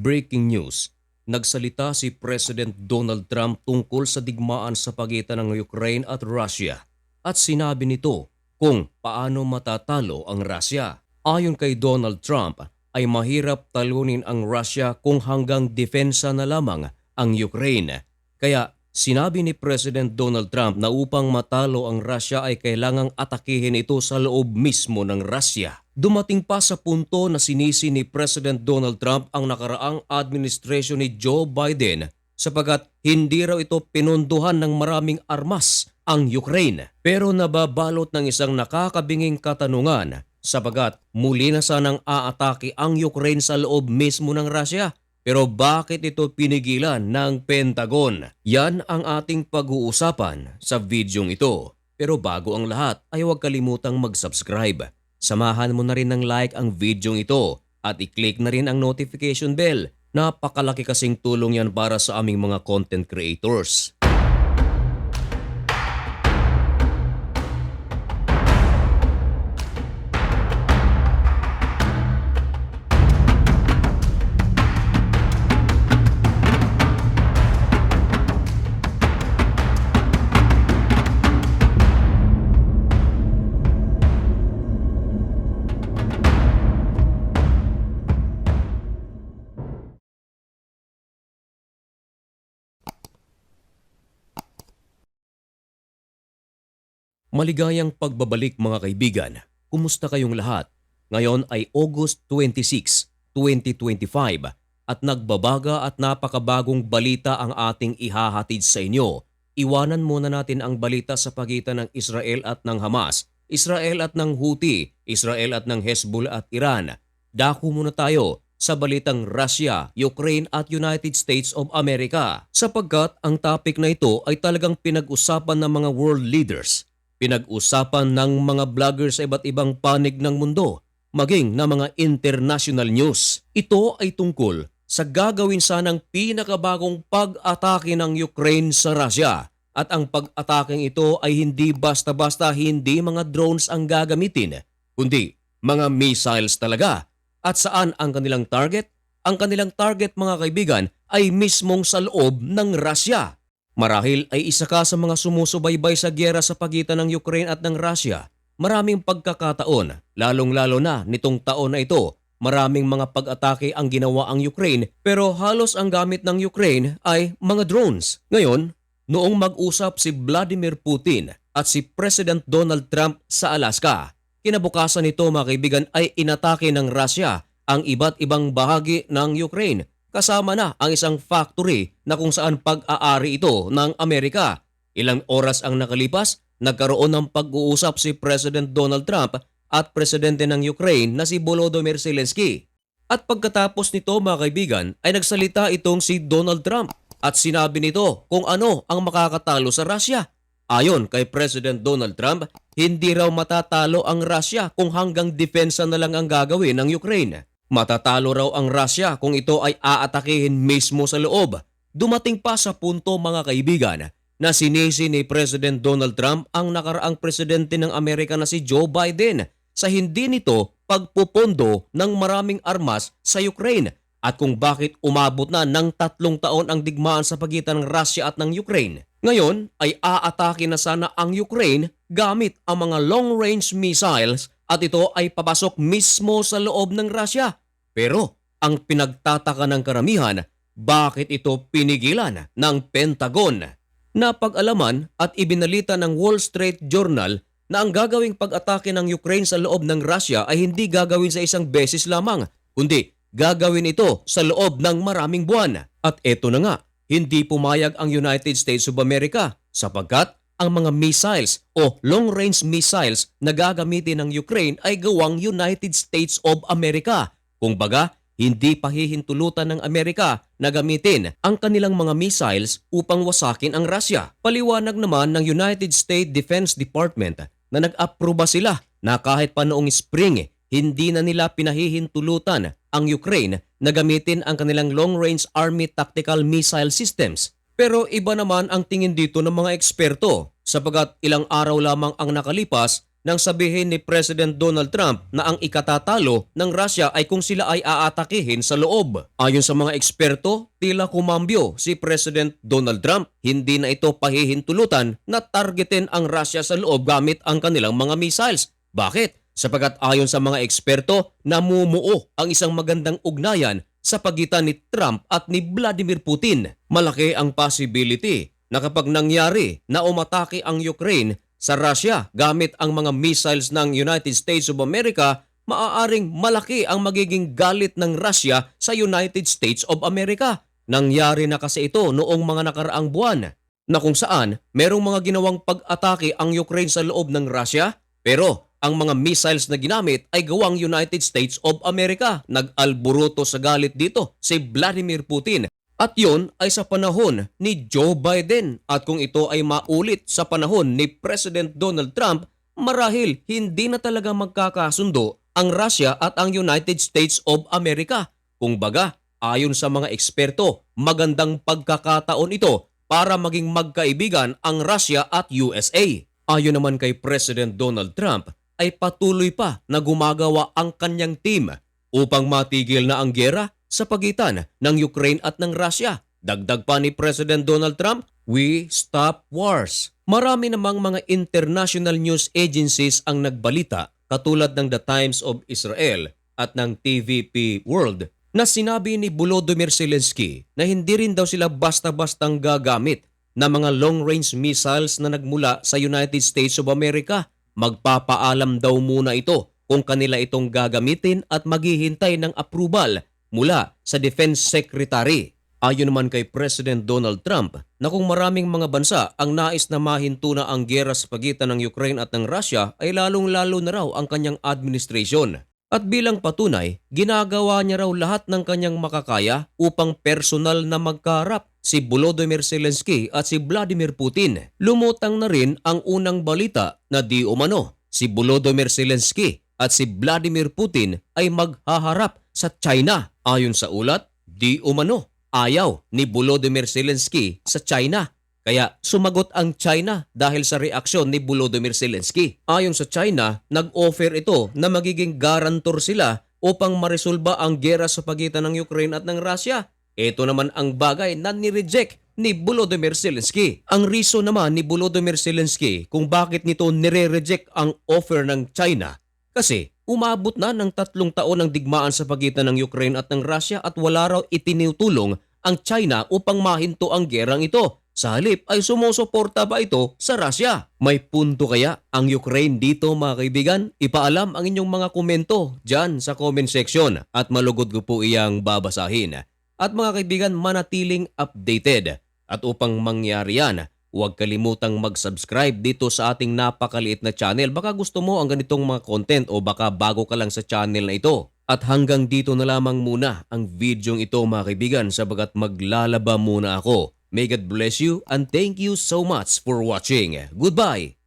Breaking news. Nagsalita si President Donald Trump tungkol sa digmaan sa pagitan ng Ukraine at Russia at sinabi nito kung paano matatalo ang Russia. Ayon kay Donald Trump ay mahirap talunin ang Russia kung hanggang depensa na lamang ang Ukraine. Kaya sinabi ni President Donald Trump na upang matalo ang Russia ay kailangang atakihin ito sa loob mismo ng Russia. Dumating pa sa punto na sinisi ni President Donald Trump ang nakaraang administrasyon ni Joe Biden sapagat hindi raw ito pinunduhan ng maraming armas ang Ukraine. Pero nababalot ng isang nakakabinging katanungan sapagat muli na sanang aatake ang Ukraine sa loob mismo ng Russia. Pero bakit ito pinigilan ng Pentagon? Yan ang ating pag-uusapan sa videong ito. Pero bago ang lahat ay huwag kalimutang mag-subscribe. Samahan mo na rin ng like ang videong ito at i-click na rin ang notification bell. Napakalaki kasing tulong yan para sa aming mga content creators. Maligayang pagbabalik mga kaibigan. Kumusta kayong lahat? Ngayon ay August 26, 2025 at nagbabaga at napakabagong balita ang ating ihahatid sa inyo. Iwanan muna natin ang balita sa pagitan ng Israel at ng Hamas, Israel at ng Houthi, Israel at ng Hezbollah at Iran. Dako muna tayo sa balitang Russia, Ukraine at United States of America sapagkat ang topic na ito ay talagang pinag-usapan ng mga world leaders pinag-usapan ng mga vlogger sa iba't ibang panig ng mundo, maging na mga international news. Ito ay tungkol sa gagawin sanang pinakabagong pag-atake ng Ukraine sa Russia. At ang pag-ataking ito ay hindi basta-basta hindi mga drones ang gagamitin, kundi mga missiles talaga. At saan ang kanilang target? Ang kanilang target mga kaibigan ay mismong sa loob ng Russia. Marahil ay isa ka sa mga sumusubaybay sa gyera sa pagitan ng Ukraine at ng Russia. Maraming pagkakataon, lalong-lalo na nitong taon na ito, maraming mga pag-atake ang ginawa ang Ukraine pero halos ang gamit ng Ukraine ay mga drones. Ngayon, noong mag-usap si Vladimir Putin at si President Donald Trump sa Alaska, kinabukasan nito mga kaibigan ay inatake ng Russia ang iba't ibang bahagi ng Ukraine kasama na ang isang factory na kung saan pag-aari ito ng Amerika. Ilang oras ang nakalipas, nagkaroon ng pag-uusap si President Donald Trump at Presidente ng Ukraine na si Volodymyr Zelensky. At pagkatapos nito mga kaibigan ay nagsalita itong si Donald Trump at sinabi nito kung ano ang makakatalo sa Russia. Ayon kay President Donald Trump, hindi raw matatalo ang Russia kung hanggang depensa na lang ang gagawin ng Ukraine. Matatalo raw ang Russia kung ito ay aatakihin mismo sa loob. Dumating pa sa punto mga kaibigan na sinisi ni President Donald Trump ang nakaraang presidente ng Amerika na si Joe Biden sa hindi nito pagpupondo ng maraming armas sa Ukraine at kung bakit umabot na ng tatlong taon ang digmaan sa pagitan ng Russia at ng Ukraine. Ngayon ay aatake na sana ang Ukraine gamit ang mga long-range missiles at ito ay papasok mismo sa loob ng Russia. Pero ang pinagtataka ng karamihan, bakit ito pinigilan ng Pentagon? Napag-alaman at ibinalita ng Wall Street Journal na ang gagawing pag-atake ng Ukraine sa loob ng Russia ay hindi gagawin sa isang beses lamang, kundi gagawin ito sa loob ng maraming buwan. At eto na nga, hindi pumayag ang United States of America sapagkat ang mga missiles o long-range missiles na gagamitin ng Ukraine ay gawang United States of America. Kung baga, hindi pahihintulutan ng Amerika na gamitin ang kanilang mga missiles upang wasakin ang Russia. Paliwanag naman ng United States Defense Department na nag-aproba sila na kahit pa noong spring, hindi na nila pinahihintulutan ang Ukraine na gamitin ang kanilang long-range army tactical missile systems pero iba naman ang tingin dito ng mga eksperto sapagat ilang araw lamang ang nakalipas nang sabihin ni President Donald Trump na ang ikatatalo ng Russia ay kung sila ay aatakihin sa loob. Ayon sa mga eksperto, tila kumambyo si President Donald Trump. Hindi na ito pahihintulutan na targetin ang Russia sa loob gamit ang kanilang mga missiles. Bakit? Sapagkat ayon sa mga eksperto, namumuo ang isang magandang ugnayan sa pagitan ni Trump at ni Vladimir Putin. Malaki ang possibility na kapag nangyari na umatake ang Ukraine sa Russia gamit ang mga missiles ng United States of America, maaaring malaki ang magiging galit ng Russia sa United States of America. Nangyari na kasi ito noong mga nakaraang buwan na kung saan merong mga ginawang pag-atake ang Ukraine sa loob ng Russia pero ang mga missiles na ginamit ay gawang United States of America. Nag-alburuto sa galit dito si Vladimir Putin at yon ay sa panahon ni Joe Biden at kung ito ay maulit sa panahon ni President Donald Trump, marahil hindi na talaga magkakasundo ang Russia at ang United States of America. Kung baga, ayon sa mga eksperto, magandang pagkakataon ito para maging magkaibigan ang Russia at USA. Ayon naman kay President Donald Trump, ay patuloy pa na gumagawa ang kanyang team upang matigil na ang gera sa pagitan ng Ukraine at ng Russia. Dagdag pa ni President Donald Trump, We stop wars. Marami namang mga international news agencies ang nagbalita katulad ng The Times of Israel at ng TVP World na sinabi ni Volodymyr Zelensky na hindi rin daw sila basta-bastang gagamit ng mga long-range missiles na nagmula sa United States of America. Magpapaalam daw muna ito kung kanila itong gagamitin at maghihintay ng approval mula sa Defense Secretary. Ayon naman kay President Donald Trump na kung maraming mga bansa ang nais na mahinto na ang gera sa pagitan ng Ukraine at ng Russia ay lalong-lalo na raw ang kanyang administration. At bilang patunay, ginagawa niya raw lahat ng kanyang makakaya upang personal na magkaharap si Volodymyr Zelensky at si Vladimir Putin. Lumutang na rin ang unang balita na di umano si Volodymyr Zelensky at si Vladimir Putin ay maghaharap sa China. Ayon sa ulat, di umano ayaw ni Volodymyr Zelensky sa China. Kaya sumagot ang China dahil sa reaksyon ni Volodymyr Zelensky. Ayon sa China, nag-offer ito na magiging garantor sila upang maresolba ang gera sa pagitan ng Ukraine at ng Russia. Ito naman ang bagay na ni-reject ni Volodymyr Zelensky. Ang reason naman ni Volodymyr Zelensky kung bakit nito nire-reject ang offer ng China kasi umabot na ng tatlong taon ang digmaan sa pagitan ng Ukraine at ng Russia at wala raw itinutulong ang China upang mahinto ang gerang ito. Sa halip ay sumusuporta ba ito sa Russia? May punto kaya ang Ukraine dito mga kaibigan? Ipaalam ang inyong mga komento dyan sa comment section at malugod ko po iyang babasahin. At mga kaibigan manatiling updated. At upang mangyari yan, huwag kalimutang mag-subscribe dito sa ating napakaliit na channel. Baka gusto mo ang ganitong mga content o baka bago ka lang sa channel na ito. At hanggang dito na lamang muna ang videong ito mga kaibigan sabagat maglalaba muna ako. May God bless you and thank you so much for watching. Goodbye!